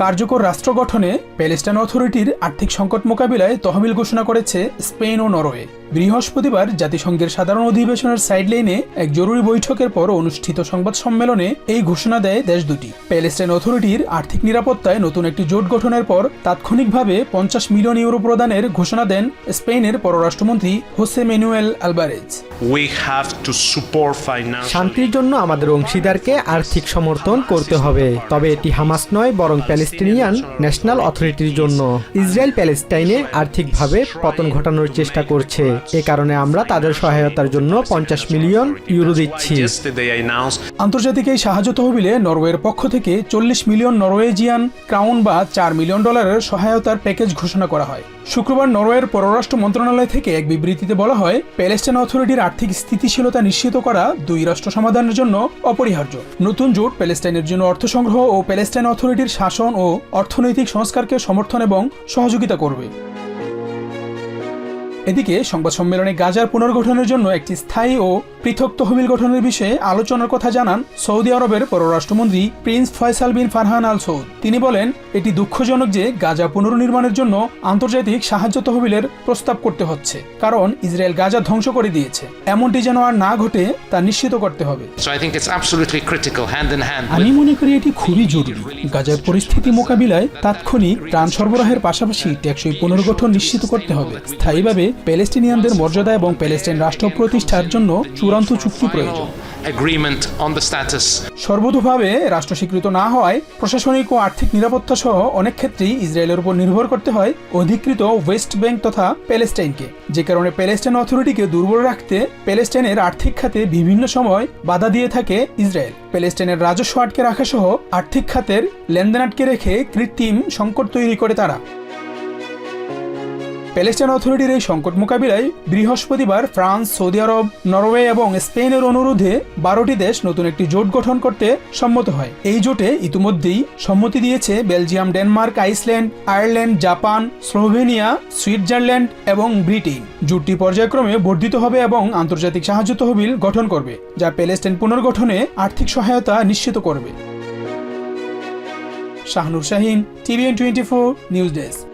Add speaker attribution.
Speaker 1: কার্যকর রাষ্ট্র গঠনে প্যালেস্টাইন অথরিটির আর্থিক সংকট মোকাবিলায় তহবিল ঘোষণা করেছে স্পেন ও নরওয়ে। বৃহস্পতিবার জাতিসংঘের সাধারণ অধিবেশনের সাইডলাইনে এক জরুরি বৈঠকের পর অনুষ্ঠিত সংবাদ সম্মেলনে এই ঘোষণা দেয় দেশ দুটি। প্যালেস্টাইন অথরিটির আর্থিক নিরাপত্তায় নতুন একটি জোট গঠনের পর তাৎক্ষণিকভাবে পঞ্চাশ মিলিয়ন ইউরো প্রদানের ঘোষণা দেন স্পেনের পররাষ্ট্রমন্ত্রী Jose Manuel Albares
Speaker 2: We have to support
Speaker 3: শান্তির জন্য আমাদের অংশীদারকে আর্থিক সমর্থন করতে হবে। তবে এটি হামাস নয় বরং প্যালেস্টিনিয়ান ন্যাশনাল অথরিটির জন্য। ইসরায়েল প্যালেস্টাইনে আর্থিকভাবে পতন ঘটানোর চেষ্টা করছে। এ কারণে আমরা তাদের সহায়তার জন্য পঞ্চাশ মিলিয়ন ইউরো দিচ্ছি।
Speaker 1: আন্তর্জাতিক এই সাহায্য তহবিলে নরওয়ের পক্ষ থেকে চল্লিশ মিলিয়ন নরওয়েজিয়ান ক্রাউন বা চার মিলিয়ন ডলারের সহায়তার প্যাকেজ ঘোষণা করা হয়। শুক্রবার নরওয়ের পররাষ্ট্র মন্ত্রণালয় থেকে এক বিবৃতিতে বলা হয়, প্যালেস্টাইন অথরিটির আর্থিক স্থিতিশীলতা নিশ্চিত করা দুই রাষ্ট্র সমাধানের জন্য অপরিহার্য। নতুন জোট প্যালেস্টাইনের জন্য অর্থ সংগ্রহ ও প্যালেস্টাইন অথরিটির শাসন ও অর্থনৈতিক সংস্কারকে সমর্থন এবং সহযোগিতা করবে। এদিকে সংবাদ সম্মেলনে গাজার পুনর্গঠনের জন্য একটি স্থায়ী ও পৃথক তহবিল গঠনের বিষয়ে আলোচনার কথা জানান সৌদি আরবের পররাষ্ট্রমন্ত্রী prince Faisal bin Farhan Al Saud তিনি বলেন এটি দুঃখজনক যে গাজা পুনর্নির্মাণের জন্য আন্তর্জাতিক সাহায্য তহবিলের প্রস্তাব করতে হচ্ছে কারণ ইসরায়েল গাজা ধ্বংস করে দিয়েছে। এমনটি যেন আর না ঘটে তা নিশ্চিত করতে হবে। আমি মনে করি এটি খুবই জরুরি। গাজার পরিস্থিতি মোকাবিলায় তাৎক্ষণিক ত্রাণ সরবরাহের পাশাপাশি টেকসই পুনর্গঠন নিশ্চিত করতে হবে। স্থায়ীভাবে প্যালেস্টিনিয়ানদের মর্যাদা এবং প্যালেস্টাইন রাষ্ট্র প্রতিষ্ঠার জন্য চূড়ান্ত চুক্তি প্রয়োজন। সর্বতোভাবে রাষ্ট্র স্বীকৃত না হওয়ায় প্রশাসনিক ও আর্থিক নিরাপত্তা সহ অনেক ক্ষেত্রেই ইসরায়েলের উপর নির্ভর করতে হয় অধিকৃত ওয়েস্ট ব্যাংক তথা প্যালেস্টাইনকে যে কারণে প্যালেস্টাইন অথরিটিকে দুর্বল রাখতে প্যালেস্টাইনের আর্থিক খাতে বিভিন্ন সময় বাধা দিয়ে থাকে ইসরায়েল। প্যালেস্টাইনের রাজস্ব আটকে রাখা সহ আর্থিক খাতের লেনদেন আটকে রেখে কৃত্রিম সংকট তৈরি করে তারা। প্যালেস্টাইন অথরিটির এই সংকট মোকাবিলায় বৃহস্পতিবার ফ্রান্স, সৌদি আরব, নরওয়ে এবং স্পেনের অনুরোধে বারোটি দেশ নতুন একটি জোট গঠন করতে সম্মত হয়। এই জোটে ইতিমধ্যেই সম্মতি দিয়েছে Belgium, Denmark, Iceland, Ireland, Japan, Slovenia, Switzerland এবং ব্রিটেন। জোটটি পর্যায়ক্রমে বর্ধিত হবে এবং আন্তর্জাতিক সাহায্য তহবিল গঠন করবে, যা প্যালেস্টাইন পুনর্গঠনে আর্থিক সহায়তা নিশ্চিত করবে। Shahnur Shahin, TVN twenty four news desk.